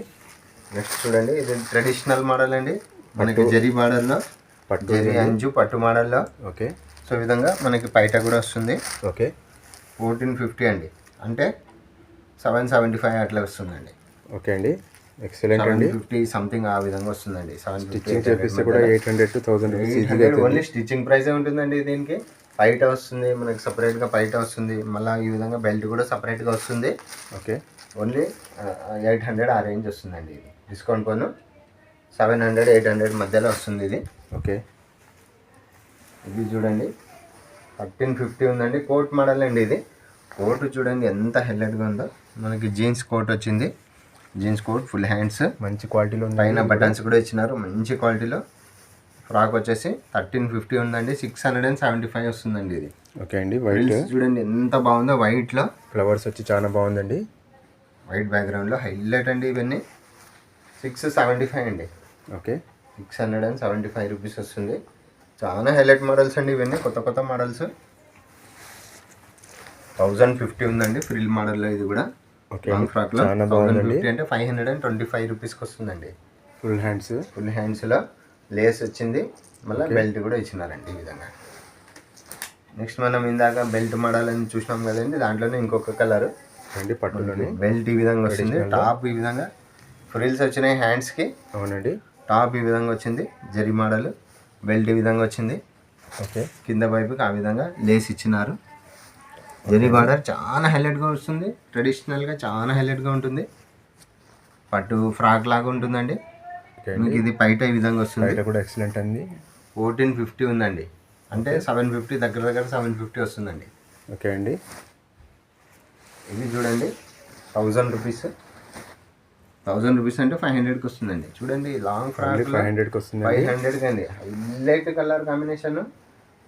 నెక్స్ట్ చూడండి ఇది ట్రెడిషనల్ మోడల్ అండి. మనకి జరీ మోడల్లో పట్టు జరీ అంజు పట్టు మోడల్లో ఓకే. సో విధంగా మనకి పైట కూడా వస్తుంది ఓకే. ఫోర్టీన్ ఫిఫ్టీ అండి. అంటే సెవెన్ సెవెంటీ ఫైవ్ అట్లా వస్తుందండి. ఓకే అండి. ఎక్సలెంట్ అండి. ఫిఫ్టీ సంథింగ్ ఆ విధంగా వస్తుందండి. సెవెన్ స్టిచ్చింగ్ చేపిస్తే కూడా eight hundred to thousand only stitching ప్రైసే ఉంటుందండి దీనికి? పైట వస్తుంది మనకి సపరేట్గా పైట వస్తుంది. మళ్ళీ ఈ విధంగా బెల్ట్ కూడా సపరేట్గా వస్తుంది. ఓకే. ఓన్లీ ఎయిట్ హండ్రెడ్ ఆ రేంజ్ వస్తుందండి ఇది. డిస్కౌంట్ పోను. సెవెన్ హండ్రెడ్ ఎయిట్ హండ్రెడ్ మధ్యలో వస్తుంది ఇది. ఓకే. ఇది చూడండి. థర్టీన్ ఫిఫ్టీ ఉందండి. కోట్ మోడల్ అండి ఇది. కోట్ చూడండి ఎంత హెల్లెట్గా ఉందో. మనకి జీన్స్ కోట్ వచ్చింది. Jeans coat full hands. మంచి క్వాలిటీలో ఉంది. పైన బటన్స్ కూడా ఇచ్చినారు. మంచి క్వాలిటీలో. ఫ్రాక్ వచ్చేసి థర్టీన్ ఫిఫ్టీ ఉందండి. Six hundred and seventy five వస్తుందండి ఇది. ఓకే అండి. వైట్ చూడండి ఎంత బాగుందో. వైట్లో ఫ్లవర్స్ వచ్చి చాలా బాగుందండి. వైట్ బ్యాక్గ్రౌండ్లో హైలైట్ అండి ఇవన్నీ. సిక్స్ సెవెంటీ ఫైవ్ అండి. Okay. Six hundred and seventy five rupees వస్తుంది. చాలా హైలైట్ మోడల్స్ అండి ఇవన్నీ కొత్త కొత్త మోడల్స్. థౌజండ్ ఫిఫ్టీ ఉందండి ఫ్రిల్ మోడల్లో ఇది కూడా. లాంగ్ ఫ్రాక్లో థౌజండ్ ఫిఫ్టీ అంటే five hundred and twenty five రూపీస్కి వస్తుందండి ఫుల్ హ్యాండ్స్ ఫుల్ హ్యాండ్స్లో లేస్ వచ్చింది. మళ్ళీ బెల్ట్ కూడా ఇచ్చినారండి ఈ విధంగా. నెక్స్ట్ మనం ఇందాక బెల్ట్ మోడల్ అని చూసినాం కదండి దాంట్లోనే ఇంకొక కలర్ అండి పట్టులోనే. బెల్ట్ ఈ విధంగా వస్తుంది. టాప్ ఈ విధంగా. ఫ్రిల్స్ వచ్చినాయి హ్యాండ్స్కి అవునండి. టాప్ ఈ విధంగా వచ్చింది. జరి మోడల్ బెల్ట్ ఈ విధంగా వచ్చింది. ఓకే. కింద వైపుకి ఆ విధంగా లేస్ ఇచ్చినారు. జరీ బార్డర్ చాలా హైలైట్గా వస్తుంది. ట్రెడిషనల్గా చాలా హైలైట్గా ఉంటుంది. పట్టు ఫ్రాక్ లాగా ఉంటుందండి. మీకు ఇది పైట ఈ విధంగా వస్తుంది. కూడా ఎక్సలెంట్ అండి. ఫోర్టీన్ ఫిఫ్టీ ఉందండి. అంటే సెవెన్ ఫిఫ్టీ దగ్గర దగ్గర సెవెన్ ఫిఫ్టీ వస్తుందండి. ఓకే అండి. ఇది చూడండి. Thousand rupees. థౌజండ్ రూపీస్ అంటే ఫైవ్ హండ్రెడ్కి వస్తుందండి. చూడండి లాంగ్ ఫ్రాక్ ఫైవ్ హండ్రెడ్కి వస్తుంది ఫైవ్ హండ్రెడ్కి అండి. Highlight colour combination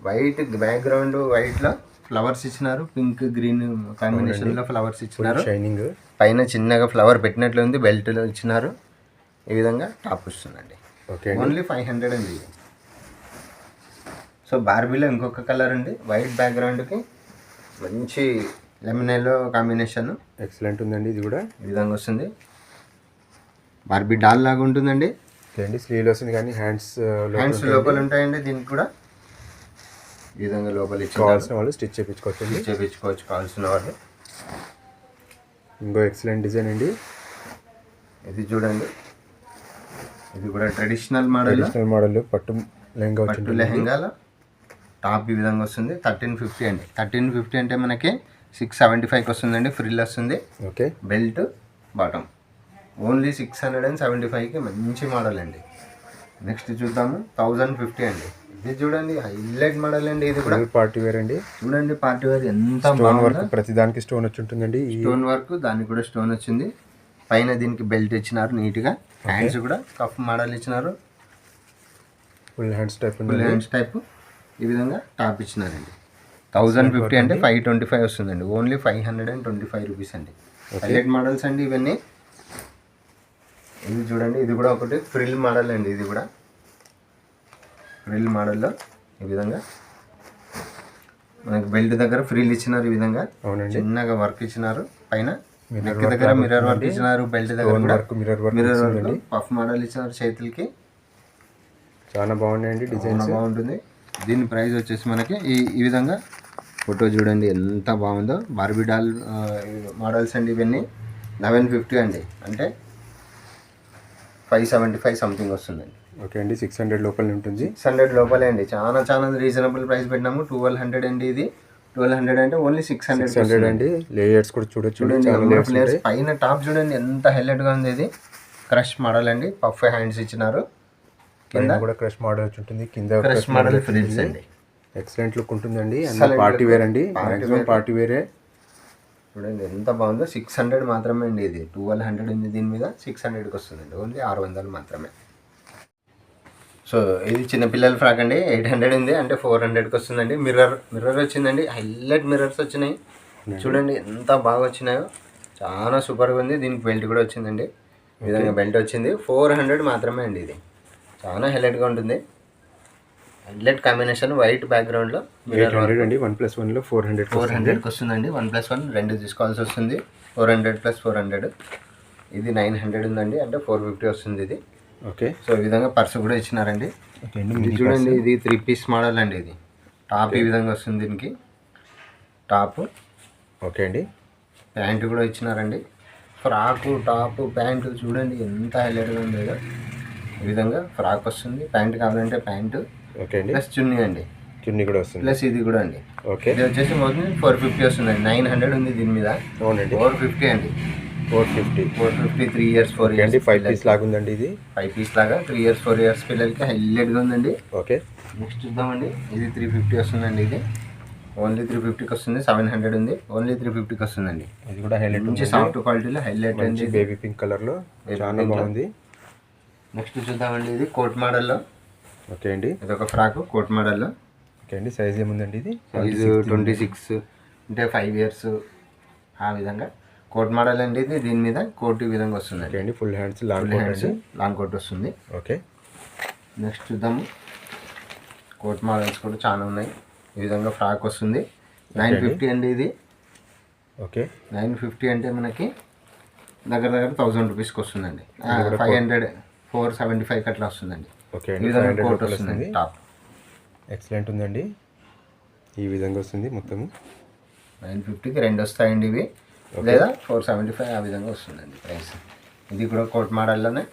white background వైట్లో ఫ్లవర్స్ ఇచ్చినారు. పింక్ గ్రీన్ కాంబినేషన్లో ఫ్లవర్స్ ఇచ్చినారు. షైనింగ్ పైన చిన్నగా ఫ్లవర్ పెట్టినట్లు ఉంది బెల్ట్లో ఇచ్చినారు. ఈ విధంగా టాప్ వస్తుందండి. ఓకే ఓన్లీ ఫైవ్ హండ్రెడ్ అండి సో బార్బీలో ఇంకొక కలర్ అండి వైట్ బ్యాక్గ్రౌండ్కి మంచి లెమన్ ఎల్లో కాంబినేషన్ ఎక్సలెంట్ ఉందండి ఇది కూడా. ఈ విధంగా వస్తుంది. బార్బీ డాల్ లాగా ఉంటుందండి? అండి స్లీవ్ వస్తుంది కానీ హ్యాండ్స్ హ్యాండ్స్ లోపల ఉంటాయండి దీనికి కూడా? ఈ విధంగా లోపల కావాల్సిన వాళ్ళు స్టిచ్ చేయించుకోవచ్చండి చేపించుకోవచ్చు కావాల్సిన వాళ్ళు. ఇంకో ఎక్సలెంట్ డిజైన్ అండి. ఇది చూడండి. ఇది కూడా ట్రెడిషనల్ మోడల్. ట్రెడిషనల్ మోడల్ పట్టు లెహంగా పట్టు లెహెంగాలో. టాప్ ఈ విధంగా వస్తుంది. థర్టీన్ ఫిఫ్టీ అండి. థర్టీన్ ఫిఫ్టీ అంటే మనకి సిక్స్ సెవెంటీ ఫైవ్కి వస్తుందండి. ఫ్రిల్ వస్తుంది. Okay. Belt bottom. Only six hundred and seventy ఫైవ్కి మంచి మోడల్ అండి. నెక్స్ట్ చూద్దాము థౌజండ్ ఫిఫ్టీ అండి. ఇది చూడండి హైలైట్ మోడల్ అండి ఇది కూడా. పార్టీ వేర్ అండి. చూడండి పార్టీ వేర్ ఎంత స్టోన్ బాగుందో. వర్క్ ప్రతి దానికి స్టోన్ వచ్చి ఉంటుందండి. ఈ స్టోన్ వర్క్ దానికి కూడా స్టోన్ వచ్చింది. పైన దీనికి బెల్ట్ ఇచ్చినారు నీట్గా హ్యాండ్స్ కూడా కఫ్ మోడల్ ఇచ్చినారు. Full hands type full hands type ఈ విధంగా టాప్ ఇచ్చినారండి. థౌజండ్ ఫిఫ్టీ అంటే ఫైవ్ ట్వంటీ ఫైవ్ వస్తుందండి. Only five hundred and twenty five rupees అండి హైలైట్ మోడల్స్ అండి ఇవన్నీ. ఇది చూడండి ఇది కూడా ఒకటి ఫ్రిల్ మోడల్ అండి ఇది కూడా. ఫ్రిల్ మోడల్లో ఈ విధంగా. మనకి బెల్ట్ దగ్గర ఫ్రిల్ ఇచ్చినారు ఈ విధంగా. చిన్నగా వర్క్ ఇచ్చినారు. పైన నెక్ దగ్గర మిర్రర్ వర్క్ ఇచ్చినారు బెల్ట్ దగ్గర work mirror work mirror work puff model ఇచ్చినారు చేతులకి. చాలా బాగున్నాయండి డిజైన్ బాగుంటుంది. దీని ప్రైస్ వచ్చేసి మనకి ఈ ఈ విధంగా. ఫోటో చూడండి ఎంత బాగుందో. బార్బీ డాల్ మోడల్స్ అండి ఇవన్నీ. లెవెన్ ఫిఫ్టీ అండి. అంటే ఫైవ్ సెవెంటీ ఫైవ్ సంథింగ్ వస్తుందండి ఓకే అండి సిక్స్ హండ్రెడ్ లోపల ఉంటుంది. సిక్స్ హండ్రెడ్ లోపలే అండి. చాలా చాలా రీజనబుల్ ప్రైస్ పెట్టినాము. ట్వెల్వ్ హండ్రెడ్ అండి ఇది. ట్వెల్వ్ హండ్రెడ్ అంటే ఓన్లీ సిక్స్ హండ్రెడ్ హండ్రెడ్ అండి. లేయర్స్ కూడా చూడొచ్చు. లేయర్స్. పైన టాప్ చూడండి ఎంత హైలైట్గా ఉంది ఇది. క్రష్ మోడల్ అండి. పఫ్ హ్యాండ్స్ ఇచ్చినారు. పైన కూడా క్రష్ మోడల్ ఉంటుంది. కింద క్రష్ మోడల్ ఫ్రిల్స్ అండి. ఎక్సలెంట్ లుక్ ఉంటుందండి. పార్టీ. వేర్ అండి. మాక్సిమం. పార్టీ వేరే చూడండి ఎంత బాగుందో? సిక్స్ హండ్రెడ్ మాత్రమే అండి ఇది. ట్వెల్వ్ హండ్రెడ్ ఉంది దీని మీద సిక్స్ హండ్రెడ్కి వస్తుందండి. ఓన్లీ ఆరు వందలు మాత్రమే. సో ఇది చిన్న పిల్లల ఫ్రాక్ అండి. ఎయిట్ హండ్రెడ్ ఉంది అంటే ఫోర్ హండ్రెడ్కి వస్తుందండి. మిర్రర్ మిర్రర్ వచ్చిందండి. హైలైట్ మిర్రర్స్ వచ్చినాయి. చూడండి ఎంత బాగా వచ్చినాయో. చాలా సూపర్గా ఉంది. దీనికి బెల్ట్ కూడా వచ్చిందండి. ఈ విధంగా బెల్ట్ వచ్చింది. ఫోర్ హండ్రెడ్ మాత్రమే అండి ఇది. చాలా హైలైట్గా ఉంటుంది. హైలైట్ కాంబినేషన్ వైట్ బ్యాక్గ్రౌండ్లో ఎయిట్ హండ్రెడ్ అండి. వన్ ప్లస్ వన్లో ఫోర్ హండ్రెడ్ ఫోర్ హండ్రెడ్కి వస్తుందండి. వన్ ప్లస్ వన్ రెండు తీసుకోవాల్సి వస్తుంది. Four hundred plus four hundred. ఇది నైన్ హండ్రెడ్ ఉందండి. అంటే ఫోర్ ఫిఫ్టీ వస్తుంది ఇది. ఓకే. సో ఈ విధంగా పర్సు కూడా ఇచ్చినారండి. ఇది చూడండి ఇది త్రీ పీస్ మోడల్ అండి ఇది. టాప్ ఈ విధంగా వస్తుంది దీనికి. టాప్ ఓకే అండి. ప్యాంటు కూడా ఇచ్చినారండి. ఫ్రాకు టాప్ ప్యాంటు చూడండి ఎంత హైలైట్గా ఉంది. ఈ విధంగా ఫ్రాక్ వస్తుంది. ప్యాంట్ కావాలంటే ప్యాంటు ఓకే అండి. ప్లస్ చున్నీ అండి. చున్నీ కూడా వస్తుంది. ప్లస్ ఇది కూడా అండి. ఓకే. ఇది వచ్చేసి ఫోర్ ఫిఫ్టీ వస్తుందండి నైన్ హండ్రెడ్ ఉంది దీని మీద. అవునండి. ఫోర్ ఫిఫ్టీ అండి. Four fifty. Four fifty three years four years five piece లాగా ఉందండి ఇది. ఫైవ్ పీస్ లాగా త్రీ ఇయర్స్ ఫోర్ ఇయర్స్ పిల్లలకి హైలైట్గా ఉందండి. ఓకే. నెక్స్ట్ చూద్దామండి. ఇది త్రీ ఫిఫ్టీ వస్తుందండి ఇది. ఓన్లీ త్రీ ఫిఫ్టీకి వస్తుంది. సెవెన్ హండ్రెడ్ ఉంది. ఓన్లీ త్రీ ఫిఫ్టీకి వస్తుందండి. ఇది కూడా హైలైట్ మంచి సాఫ్ట్ క్వాలిటీలో హైలైట్ అండి బేబీ పింక్ కలర్లో. చాలా బాగుంది. నెక్స్ట్ చూద్దామండి ఇది కోట్ మోడల్లో. ఓకే అండి. ఇది ఒక ఫ్రాక్ కోట్ మోడల్లో. ఓకే అండి. సైజ్ ఏముందండి ఇది? సైజు ట్వంటీ సిక్స్ అంటే ఫైవ్ ఇయర్స్ ఆ విధంగా. కోట్ మోడల్ అండి ఇది. దీని మీద కోట్ ఈ విధంగా ఓకే వస్తుందండి అండి full hands long hands long coat వస్తుంది. ఓకే. నెక్స్ట్ చూద్దాము కోట్ మోడల్స్ కూడా చాలా ఉన్నాయి. ఈ విధంగా ఫ్రాక్ వస్తుంది. నైన్ ఫిఫ్టీ అండి ఇది. ఓకే. నైన్ ఫిఫ్టీ అంటే మనకి దగ్గర దగ్గర థౌజండ్ రూపీస్కి వస్తుందండి. Five hundred four seventy five అట్లా వస్తుందండి. ఓకే అండి ఫైవ్ విధంగా హండ్రెడ్ కోట్ వస్తుందండి వస్తుంది టాప్ ఎక్సలెంట్ ఉందండి. ఈ విధంగా వస్తుంది మొత్తము నైన్ ఫిఫ్టీకి రెండు వస్తాయండి ఇవి. లేదా ఫోర్ సెవెంటీ ఫైవ్ ఆ విధంగా వస్తుందండి ప్రైస్ ఇది కూడా కోట్ మోడల్లోనే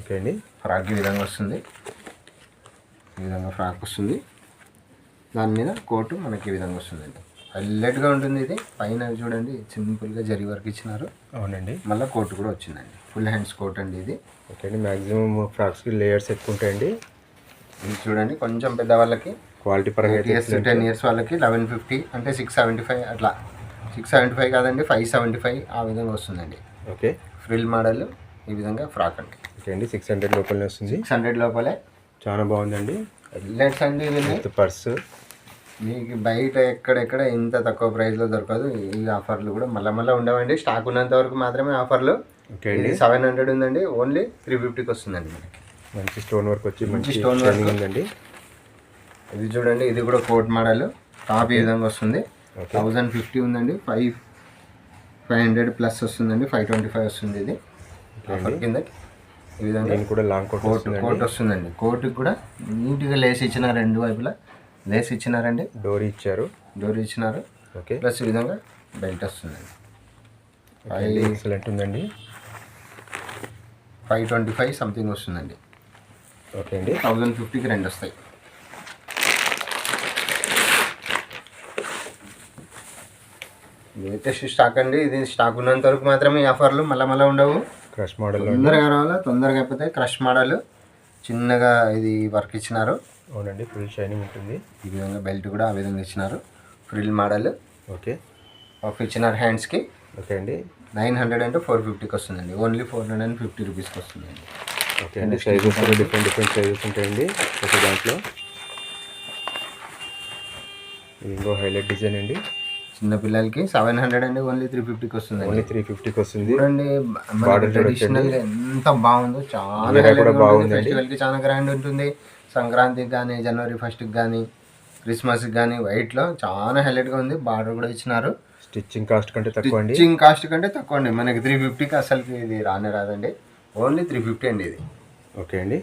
ఓకే అండి. ఫ్రాక్ ఈ విధంగా వస్తుంది. ఈ విధంగా ఫ్రాక్ వస్తుంది. దాని మీద కోటు మనకి ఈ విధంగా వస్తుందండి. హైలైట్గా ఉంటుంది ఇది. పైన చూడండి సింపుల్గా జరి వర్క్ ఇచ్చినారు. అవునండి. మళ్ళీ కోట్ కూడా వచ్చిందండి. ఫుల్ హ్యాండ్స్ కోట్ అండి ఇది. ఓకే అండి మ్యాక్సిమం ఫ్రాక్స్కి లేయర్స్ ఎక్కువ ఉంటాయండి. ఇది చూడండి కొంచెం పెద్దవాళ్ళకి క్వాలిటీ పరంగా ఇయర్స్ టెన్ ఇయర్స్ వాళ్ళకి లెవెన్ ఫిఫ్టీ అంటే సిక్స్ సెవెంటీ ఫైవ్ అట్లా. సిక్స్ సెవెంటీ ఫైవ్ కాదండి ఫైవ్ సెవెంటీ ఫైవ్ ఆ విధంగా వస్తుందండి. ఓకే. ఫ్రిల్ మోడల్ ఈ విధంగా ఫ్రాక్ అండి. ఓకే అండి సిక్స్ హండ్రెడ్ లోపలనే వస్తుంది. సిక్స్ హండ్రెడ్ లోపలే. చాలా బాగుందండి. హెడ్లైట్స్ అండి పర్స్ మీకు బయట ఎక్కడెక్కడ ఇంత తక్కువ ప్రైస్లో దొరకదు. ఈ ఆఫర్లు కూడా మళ్ళీ మళ్ళీ ఉండవండి. స్టాక్ ఉన్నంత వరకు మాత్రమే ఆఫర్లు. ఓకే ఇది సెవెన్ హండ్రెడ్ ఉందండి. ఓన్లీ త్రీ ఫిఫ్టీకి వస్తుందండి మనకి. మంచి స్టోన్ వర్క్ వచ్చి మంచి work. షైనింగ్ ఉందండి. ఇది చూడండి ఇది కూడా కోట్ మోడల్. టాప్ ఈ విధంగా వస్తుంది. థౌజండ్ ఫిఫ్టీ ఉందండి. ఫైవ్ ఫైవ్ హండ్రెడ్ ప్లస్ వస్తుందండి. ఫైవ్ ట్వంటీ ఫైవ్ వస్తుంది ఇది. ఆఫర్ కింద. ఈ విధంగా దీని కూడా లాంగ్ కోట్ కోట్ వస్తుందండి. కోట్ వస్తుందండి. కోట్కి కూడా నీట్గా లేస్ ఇచ్చినారు రెండు వైపులా లేస్ ఇచ్చినారండి? డోరీ ఇచ్చారు. డోర్ ఇచ్చినారు. ఓకే ప్లస్ ఈ విధంగా బెల్ట్ వస్తుందండి. ఫైవ్ ఎక్సలెంట్ ఉందండి. ఫైవ్ ట్వంటీ ఫైవ్ సంథింగ్ వస్తుందండి. ఓకే అండి. థౌజండ్ ఫిఫ్టీకి రెండు వస్తాయి. లేటెస్ట్ స్టాక్ అండి. ఇది స్టాక్ ఉన్నంత వరకు మాత్రమే ఆఫర్లు మళ్ళీ మళ్ళీ ఉండవు. క్రష్ మోడల్లో తొందరగా రావాలా? తొందరగా అయిపోతే క్రష్ మోడల్ చిన్నగా ఇది వర్క్ ఇచ్చినారు. అవునండి ఫుల్ షైనింగ్ ఉంటుంది. ఈ విధంగా బెల్ట్ కూడా ఆ విధంగా ఇచ్చినారు. Frill model okay. ఆఫ్ ఇచ్చినారు హ్యాండ్స్కి ఓకే అండి. నైన్ హండ్రెడ్ అంటే ఫోర్ ఫిఫ్టీకి వస్తుందండి. Only four hundred and fifty రూపీస్కి వస్తుందండి. ఓకే అండి సైజెస్ కూడా డిఫరెంట్ డిఫరెంట్ సైజెస్ ఉంటాయండి. ఒక దాంట్లో. ఇంకో హైలైట్ డిజైన్ అండి. చిన్న పిల్లలకి సెవెన్ హండ్రెడ్ అండి ఓన్లీ త్రీ ఫిఫ్టీకి వస్తుందండి. ఓన్లీ త్రీ ఫిఫ్టీకి వస్తుంది. చూడండి Border ట్రెడిషనల్ ఎంత బాగుందో చాలా Era కూడా బాగుందండి. ఫెస్టివల్కి చాలా గ్రాండ్ ఉంటుంది. సంక్రాంతికి కానీ జనవరి ఫస్ట్కి కానీ క్రిస్మస్కి కానీ వైట్లో చాలా హైలైట్గా ఉంది. బార్డర్ కూడా ఇచ్చినారు. స్టిచ్చింగ్ కాస్ట్ కంటే తక్కువ అండి. స్టిచ్చింగ్ కాస్ట్ కంటే తక్కువ అండి. మనకి త్రీ ఫిఫ్టీకి అసలుకి ఇది రానే రాదండి. ఓన్లీ త్రీ ఫిఫ్టీ అండి ఇది. ఓకే అండి.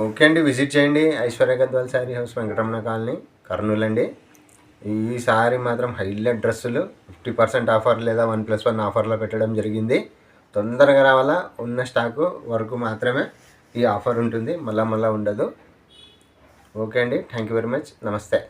ఓకే అండి. విజిట్ చేయండి. ఐశ్వర్య గద్వాల్ శారీ హౌస్ వెంకటరమణ కాలనీ కర్నూలు అండి. ఈ సారీ మాత్రం హైలైట్ డ్రెస్సులు. ఫిఫ్టీ పర్సెంట్ ఆఫర్ లేదా వన్ ప్లస్ వన్ ఆఫర్లో పెట్టడం జరిగింది. తొందరగా రావాలా? ఉన్న స్టాకు వరకు మాత్రమే. ఈ ఆఫర్ ఉంటుంది. మళ్ళా మళ్ళా ఉండదు. ఓకే అండి. థ్యాంక్ యూ వెరీ మచ్ నమస్తే.